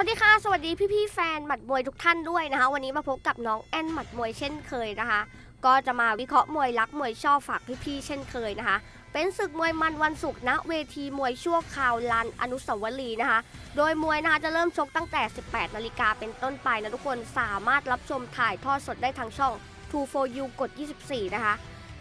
สวัสดีค่ะ สวัสดีพี่ๆแฟนหมัดมวยทุกท่านด้วยนะคะ วันนี้มาพบกับน้องแอนหมัดมวยเช่นเคยนะคะ ก็จะมาวิเคราะห์มวยรักมวยชอบฝากพี่ๆเช่นเคยนะคะ เป็นศึกมวยมันวันศุกร์ณเวทีมวยชั่วคราวลานอนุสาวรีย์นะคะ โดยมวยนะคะจะเริ่มชกตั้งแต่ 18 นาฬิกาเป็นต้นไปนะทุกคนสามารถรับชมถ่ายทอดสดได้ทางช่อง2 for you กด 24 นะคะ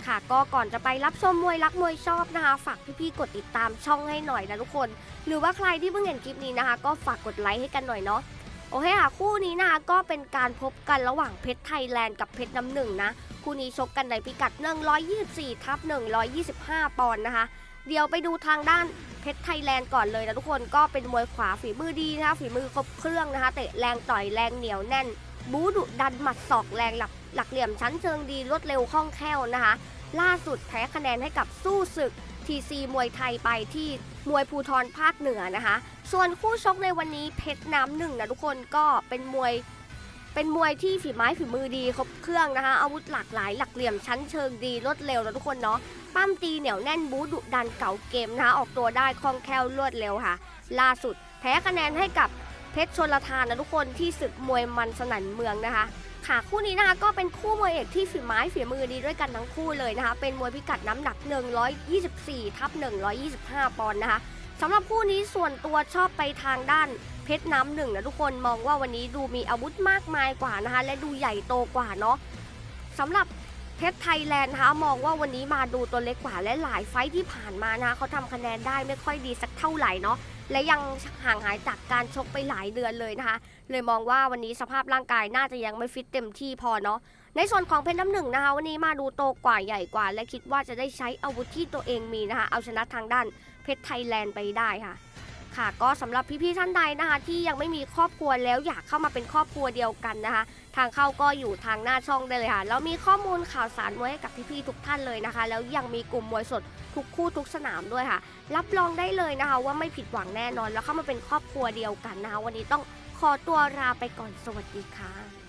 ค่ะ ก็ก่อนจะไปรับชมมวยรักมวยชอบนะคะ ฝากพี่ๆกดติดตามช่องให้หน่อยนะทุกคน หรือว่าใครที่เพิ่งเห็นคลิปนี้นะคะ ก็ฝากกดไลค์ให้กันหน่อยเนาะโอเคค่ะคู่นี้นะคะก็เป็นการพบกันระหว่างเพชรไทยแลนด์กับเพชรน้ำหนึ่งนะคู่นี้ชกกันในพิกัด 124ทับ125 ปอนด์นะคะ เดี๋ยวไปดูทางด้านเพชรไทยแลนด์ก่อนเลยนะทุกคนก็เป็นมวยขวาฝีมือดีนะคะฝีมือครบเครื่องนะคะ เตะแรงต่อยแรงเหนียวแน่น บูดุดันหมัดศอกแรงหลักหลักเหลี่ยมชั้นเชิงดีรวดเร็วคล่องแคล่วนะคะ ล่าสุดแพ้คะแนนให้กับสู้ศึกทีซีมวยไทยไปที่มวยภูทรภาคเหนือนะคะ ส่วนคู่ชกในวันนี้เพชรน้ำหนึ่งนะทุกคนก็เป็นมวยเป็นมวยที่ฝีไม้ฝีมือดีครบเครื่องนะคะ อาวุธหลากหลายหลักเหลี่ยมชั้นเชิงดีรวดเร็วนะทุกคนเนาะปั้มตีเหนียวแน่นบูดุดันเก่าเกมนะคะออกตัวได้คล่องแคล่วรวดเร็วค่ะ ล่าสุดแพ้คะแนนให้กับ เพชรชนลทานนะทุกคนที่ศึกมวยมันสนั่นเมืองนะคะ ค่ะคู่นี้นะคะก็เป็นคู่มวยเอกที่ฝีไม้ฝีมือดีด้วยกันทั้งคู่เลยนะคะ เป็นมวยพิกัดน้ำหนัก 124ทับ125 ปอนด์นะคะสำหรับคู่นี้ส่วนตัวชอบไปทางด้านเพชรน้ำหนึ่งนะทุกคนมองว่าวันนี้ดูมีอาวุธมากมายกว่านะคะ และดูใหญ่โตกว่าเนาะสำหรับ เพชรไทยแลนด์นะคะมองว่าวันนี้มาดูตัวเล็กกว่าและหลายไฟที่ผ่านมานะคะเขาทำคะแนนได้ไม่ค่อยดีสักเท่าไหร่เนาะและยังห่างหายจากการชกไปหลายเดือนเลยนะคะ เลยมองว่าวันนี้สภาพร่างกายน่าจะยังไม่ฟิตเต็มที่พอเนาะในส่วนของเพชรน้ำหนึ่งนะคะวันนี้มาดูโตกว่าใหญ่กว่า และคิดว่าจะได้ใช้อาวุธที่ตัวเองมีนะคะเอาชนะทางด้านเพชรไทยแลนด์ไปได้ค่ะ ค่ะ ก็สำหรับพี่ๆท่านใดนะคะ ที่ยังไม่มีครอบครัวแล้วอยากเข้ามาเป็นครอบครัวเดียวกันนะคะ ทางเข้าก็อยู่ทางหน้าช่องได้เลยค่ะแล้วมีข้อมูลข่าวสารมวยให้กับพี่ๆทุกท่านเลยนะคะ แล้วยังมีกลุ่มมวยสดทุกคู่ทุกสนามด้วยค่ะ รับรองได้เลยนะคะ ว่าไม่ผิดหวังแน่นอน แล้วเข้ามาเป็นครอบครัวเดียวกันนะคะวันนี้ต้องขอตัวลาไปก่อนสวัสดีค่ะ